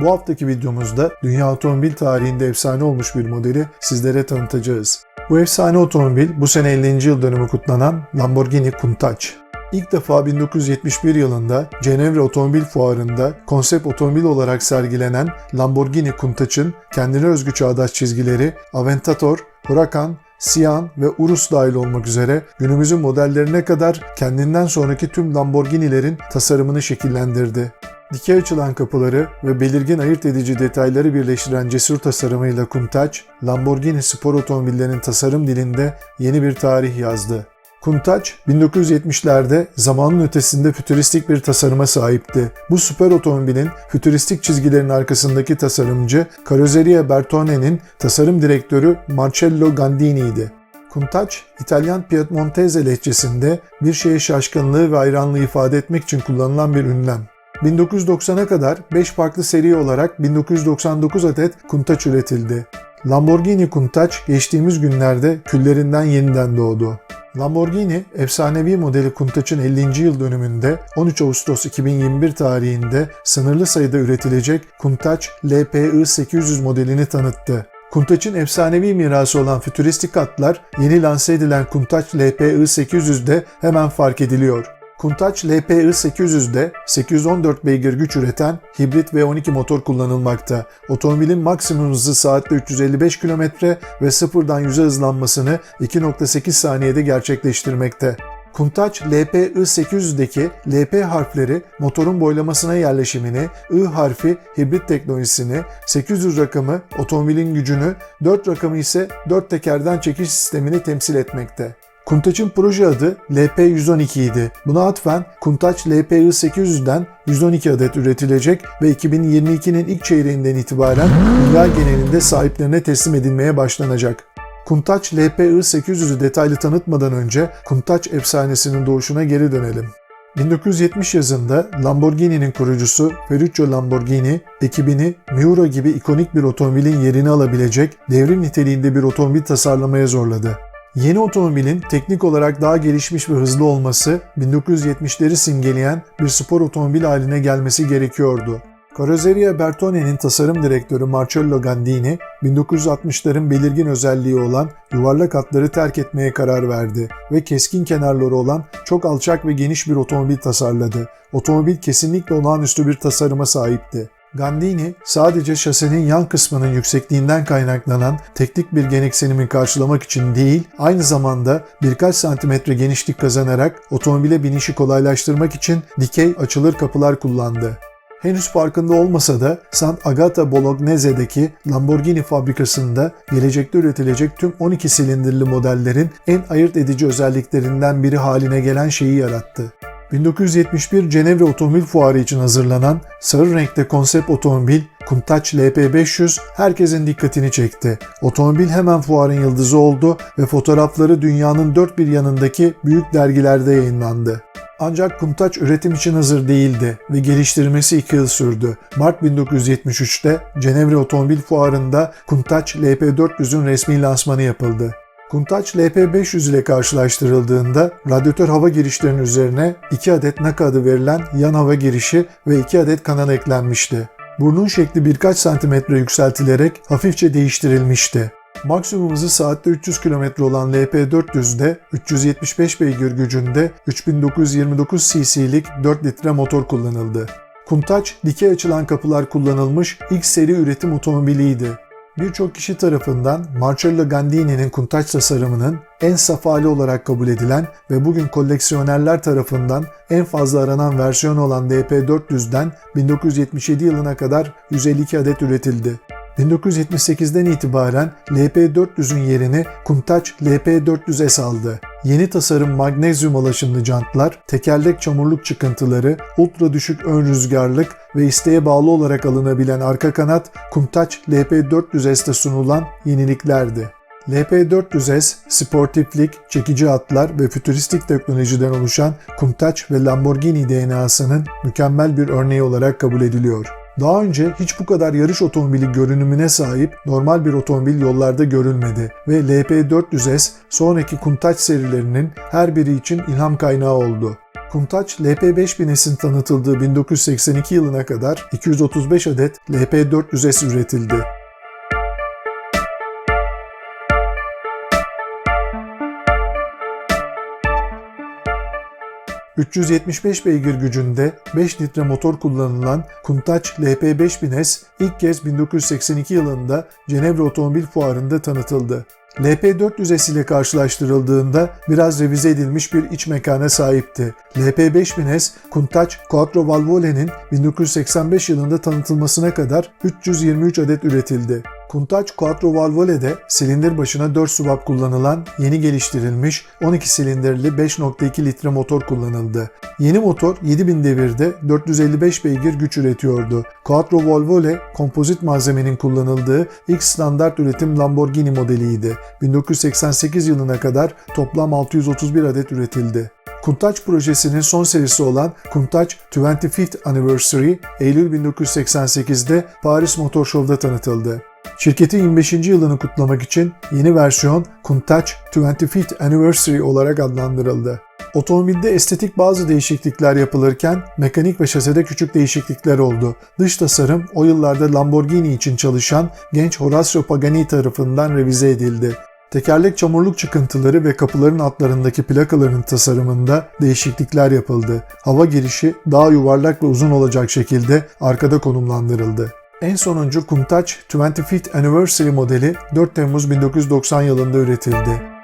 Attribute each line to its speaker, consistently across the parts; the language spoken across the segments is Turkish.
Speaker 1: Bu haftaki videomuzda dünya otomobil tarihinde efsane olmuş bir modeli sizlere tanıtacağız. Bu efsane otomobil bu sene 50. yıl dönümü kutlanan Lamborghini Countach. İlk defa 1971 yılında Cenevre Otomobil Fuarı'nda konsept otomobil olarak sergilenen Lamborghini Countach'ın kendine özgü çağdaş çizgileri Aventador, Huracan, Sian ve Urus dahil olmak üzere günümüzün modellerine kadar kendinden sonraki tüm Lamborghini'lerin tasarımını şekillendirdi. Dikey açılan kapıları ve belirgin ayırt edici detayları birleştiren cesur tasarımıyla Countach, Lamborghini spor otomobillerinin tasarım dilinde yeni bir tarih yazdı. Countach 1970'lerde zamanın ötesinde fütüristik bir tasarıma sahipti. Bu süper otomobilin fütüristik çizgilerin arkasındaki tasarımcı Carrozzeria Bertone'nin tasarım direktörü Marcello Gandini'ydi. Countach, İtalyan Piedmontese lehçesinde bir şeye şaşkınlığı ve hayranlığı ifade etmek için kullanılan bir ünlem. 1990'a kadar 5 farklı seri olarak 1999 adet Countach üretildi. Lamborghini Countach geçtiğimiz günlerde küllerinden yeniden doğdu. Lamborghini, efsanevi modeli Countach'ın 50. yıl dönümünde 13 Ağustos 2021 tarihinde sınırlı sayıda üretilecek Countach LPI 800 modelini tanıttı. Countach'ın efsanevi mirası olan fütüristik hatlar yeni lanse edilen Countach LPI 800'de hemen fark ediliyor. Countach LPI 800'de 814 beygir güç üreten hibrit V12 motor kullanılmakta. Otomobilin maksimum hızı saatte 355 km ve sıfırdan 100'e hızlanmasını 2.8 saniyede gerçekleştirmekte. Countach LP I800'deki LP harfleri motorun boylamasına yerleşimini, I harfi hibrit teknolojisini, 800 rakamı otomobilin gücünü, 4 rakamı ise 4 tekerden çekiş sistemini temsil etmekte. Countach'ın proje adı LP112 idi. Buna atfen Countach LP800'den 112 adet üretilecek ve 2022'nin ilk çeyreğinden itibaren dünya genelinde sahiplerine teslim edilmeye başlanacak. Countach LP800'ü detaylı tanıtmadan önce Countach efsanesinin doğuşuna geri dönelim. 1970 yazında Lamborghini'nin kurucusu Ferruccio Lamborghini ekibini Miura gibi ikonik bir otomobilin yerini alabilecek devrim niteliğinde bir otomobil tasarlamaya zorladı. Yeni otomobilin teknik olarak daha gelişmiş ve hızlı olması 1970'leri simgeleyen bir spor otomobil haline gelmesi gerekiyordu. Carrozzeria Bertone'nin tasarım direktörü Marcello Gandini, 1960'ların belirgin özelliği olan yuvarlak hatları terk etmeye karar verdi ve keskin kenarları olan çok alçak ve geniş bir otomobil tasarladı. Otomobil kesinlikle olağanüstü bir tasarıma sahipti. Gandini sadece şasenin yan kısmının yüksekliğinden kaynaklanan teknik bir gereksinimi karşılamak için değil, aynı zamanda birkaç santimetre genişlik kazanarak otomobile binişi kolaylaştırmak için dikey açılır kapılar kullandı. Henüz farkında olmasa da Sant Agata Bolognese'deki Lamborghini fabrikasında gelecekte üretilecek tüm 12 silindirli modellerin en ayırt edici özelliklerinden biri haline gelen şeyi yarattı. 1971 Cenevre Otomobil Fuarı için hazırlanan sarı renkte konsept otomobil Countach LP500 herkesin dikkatini çekti. Otomobil hemen fuarın yıldızı oldu ve fotoğrafları dünyanın dört bir yanındaki büyük dergilerde yayınlandı. Ancak Countach üretim için hazır değildi ve geliştirmesi 2 yıl sürdü. Mart 1973'te Cenevre Otomobil Fuarı'nda Countach LP400'ün resmi lansmanı yapıldı. Countach LP500 ile karşılaştırıldığında radyatör hava girişlerinin üzerine 2 adet NACA adı verilen yan hava girişi ve 2 adet kanal eklenmişti. Burnun şekli birkaç santimetre yükseltilerek hafifçe değiştirilmişti. Maksimum hızı saatte 300 km olan LP400'de 375 beygir gücünde 3929 cc'lik 4 litre motor kullanıldı. Countach dikey açılan kapılar kullanılmış ilk seri üretim otomobiliydi. Birçok kişi tarafından Marcello Gandini'nin Countach tasarımının en saf hali olarak kabul edilen ve bugün koleksiyonerler tarafından en fazla aranan versiyonu olan LP400'den 1977 yılına kadar 152 adet üretildi. 1978'den itibaren LP400'ün yerini Countach LP400S aldı. Yeni tasarım magnezyum alaşımlı jantlar, tekerlek çamurluk çıkıntıları, ultra düşük ön rüzgarlık ve isteğe bağlı olarak alınabilen arka kanat Countach LP400S'te sunulan yeniliklerdi. LP400S, sportiflik, çekici atlar ve fütüristik teknolojiden oluşan Countach ve Lamborghini DNA'sının mükemmel bir örneği olarak kabul ediliyor. Daha önce hiç bu kadar yarış otomobili görünümüne sahip normal bir otomobil yollarda görülmedi ve LP400S sonraki Countach serilerinin her biri için ilham kaynağı oldu. Kuntaç LP5000S'in tanıtıldığı 1982 yılına kadar 235 adet LP400S üretildi. ...375 beygir gücünde 5 litre motor kullanılan Kuntaç LP5000S ilk kez 1982 yılında Cenevre Otomobil Fuarı'nda tanıtıldı. LP400S ile karşılaştırıldığında biraz revize edilmiş bir iç mekana sahipti. LP5000S, Kuntaç Quattro Valvole'nin 1985 yılında tanıtılmasına kadar 323 adet üretildi. Kuntaç Quattro Valvole'de silindir başına 4 subap kullanılan yeni geliştirilmiş 12 silindirli 5.2 litre motor kullanıldı. Yeni motor 7000 devirde 455 beygir güç üretiyordu. Quattro Valvole kompozit malzemenin kullanıldığı ilk standart üretim Lamborghini modeliydi. 1988 yılına kadar toplam 631 adet üretildi. Kuntaç projesinin son serisi olan Kuntaç 25th Anniversary Eylül 1988'de Paris Motor Show'da tanıtıldı. Şirketin 25. yılını kutlamak için yeni versiyon Kuntaç 25th Anniversary olarak adlandırıldı. Otomobilde estetik bazı değişiklikler yapılırken mekanik ve şasede küçük değişiklikler oldu. Dış tasarım o yıllarda Lamborghini için çalışan genç Horacio Pagani tarafından revize edildi. Tekerlek çamurluk çıkıntıları ve kapıların altlarındaki plakaların tasarımında değişiklikler yapıldı. Hava girişi daha yuvarlak ve uzun olacak şekilde arkada konumlandırıldı. En sonuncu Kuntaç 25th Anniversary modeli 4 Temmuz 1990 yılında üretildi.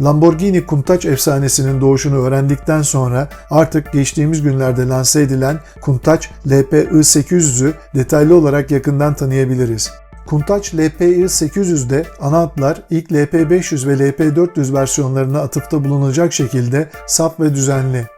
Speaker 1: Lamborghini Kuntaç efsanesinin doğuşunu öğrendikten sonra artık geçtiğimiz günlerde lanse edilen Kuntaç LP-I800'ü detaylı olarak yakından tanıyabiliriz. Kuntaç LP-I800'de ana hatlar ilk LP500 ve LP400 versiyonlarına atıfta bulunacak şekilde saf ve düzenli.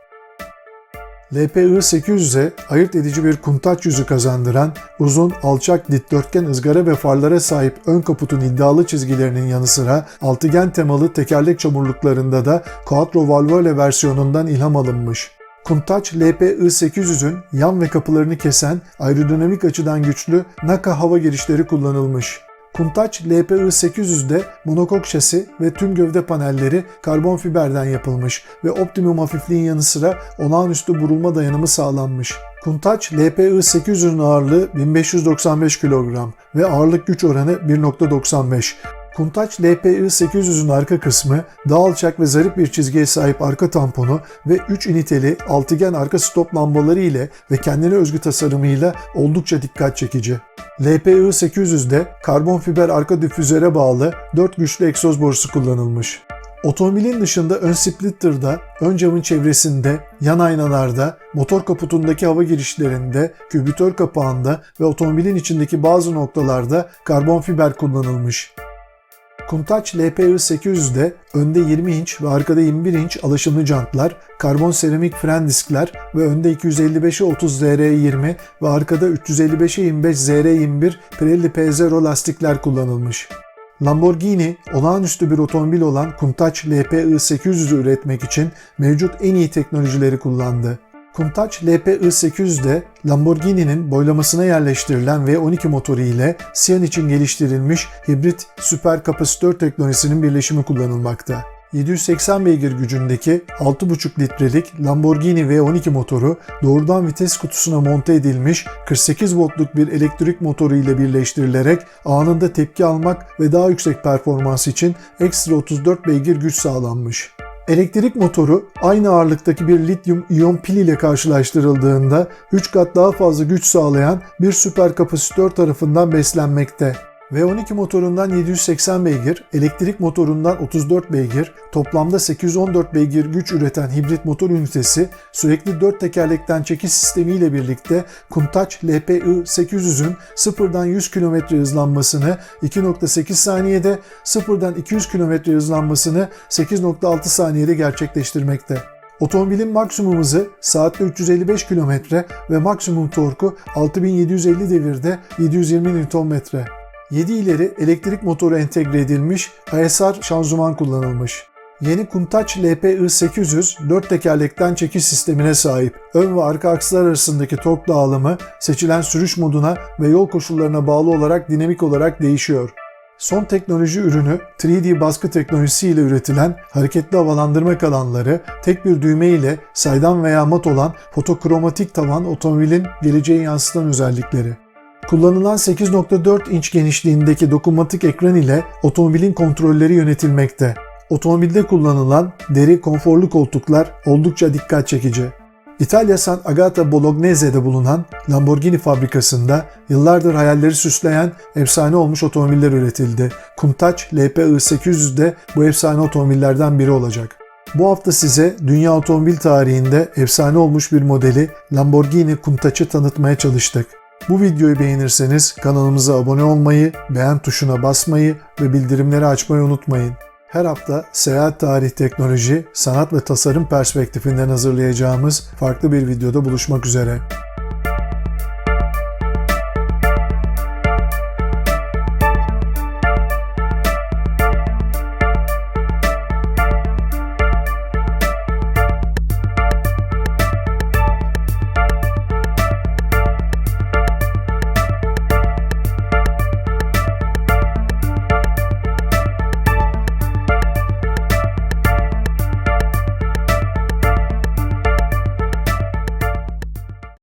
Speaker 1: LPI-800'e ayırt edici bir kuntaç yüzü kazandıran uzun, alçak dikdörtgen ızgara ve farlara sahip ön kaputun iddialı çizgilerinin yanı sıra altıgen temalı tekerlek çamurluklarında da Quattro Valvole versiyonundan ilham alınmış. Kuntaç LP-I800'ün yan ve kapılarını kesen aerodinamik açıdan güçlü Naka hava girişleri kullanılmış. Kuntaç LPI-800'de monokok şasi ve tüm gövde panelleri karbon fiberden yapılmış ve optimum hafifliğin yanı sıra olağanüstü burulma dayanımı sağlanmış. Kuntaç LPI-800'ün ağırlığı 1595 kilogram ve ağırlık güç oranı 1.95. Kuntaç LPI-800'ün arka kısmı daha alçak ve zarif bir çizgiye sahip arka tamponu ve 3 üniteli altıgen arka stop lambaları ile ve kendine özgü tasarımıyla oldukça dikkat çekici. LPI-800'de karbon fiber arka difüzöre bağlı 4 güçlü egzoz borusu kullanılmış. Otomobilin dışında ön splitter'da, ön camın çevresinde, yan aynalarda, motor kaputundaki hava girişlerinde, kübütör kapağında ve otomobilin içindeki bazı noktalarda karbon fiber kullanılmış. Countach LPI 800'de önde 20 inç ve arkada 21 inç alaşımlı jantlar, karbon seramik fren diskler ve önde 255'e 30 ZR20 ve arkada 355'e 25 ZR21 Pirelli P0 lastikler kullanılmış. Lamborghini olağanüstü bir otomobil olan Countach LPI 800'ü üretmek için mevcut en iyi teknolojileri kullandı. Countach LPI 800'de Lamborghini'nin boylamasına yerleştirilen V12 motoru ile Sian için geliştirilmiş hibrit süper kapasitör teknolojisinin birleşimi kullanılmakta. 780 beygir gücündeki 6,5 litrelik Lamborghini V12 motoru doğrudan vites kutusuna monte edilmiş 48 voltluk bir elektrik motoru ile birleştirilerek anında tepki almak ve daha yüksek performans için ekstra 34 beygir güç sağlanmış. Elektrik motoru aynı ağırlıktaki bir lityum iyon pil ile karşılaştırıldığında 3 kat daha fazla güç sağlayan bir süper kapasitör tarafından beslenmekte. V12 motorundan 780 beygir, elektrik motorundan 34 beygir, toplamda 814 beygir güç üreten hibrit motor ünitesi sürekli 4 tekerlekten çekiş sistemiyle birlikte Countach LPI 800'ün sıfırdan 100 km hızlanmasını 2.8 saniyede, sıfırdan 200 km hızlanmasını 8.6 saniyede gerçekleştirmekte. Otomobilin maksimum hızı saatte 355 km ve maksimum torku 6750 devirde 720 Nm. 7 ileri elektrik motoru entegre edilmiş ISR şanzıman kullanılmış. Yeni Countach LPI 800 4 tekerlekten çekiş sistemine sahip. Ön ve arka akslar arasındaki tork dağılımı seçilen sürüş moduna ve yol koşullarına bağlı olarak dinamik olarak değişiyor. Son teknoloji ürünü 3D baskı teknolojisiyle üretilen hareketli havalandırma alanları tek bir düğme ile saydam veya mat olan fotokromatik tavan otomobilin geleceği yansıtan özellikleri. Kullanılan 8.4 inç genişliğindeki dokunmatik ekran ile otomobilin kontrolleri yönetilmekte. Otomobilde kullanılan deri konforlu koltuklar oldukça dikkat çekici. İtalya San Agata Bolognese'de bulunan Lamborghini fabrikasında yıllardır hayalleri süsleyen efsane olmuş otomobiller üretildi. Countach LPI 800 de bu efsane otomobillerden biri olacak. Bu hafta size dünya otomobil tarihinde efsane olmuş bir modeli Lamborghini Countach'ı tanıtmaya çalıştık. Bu videoyu beğenirseniz kanalımıza abone olmayı, beğen tuşuna basmayı ve bildirimleri açmayı unutmayın. Her hafta seyahat tarih teknoloji, sanat ve tasarım perspektifinden hazırlayacağımız farklı bir videoda buluşmak üzere.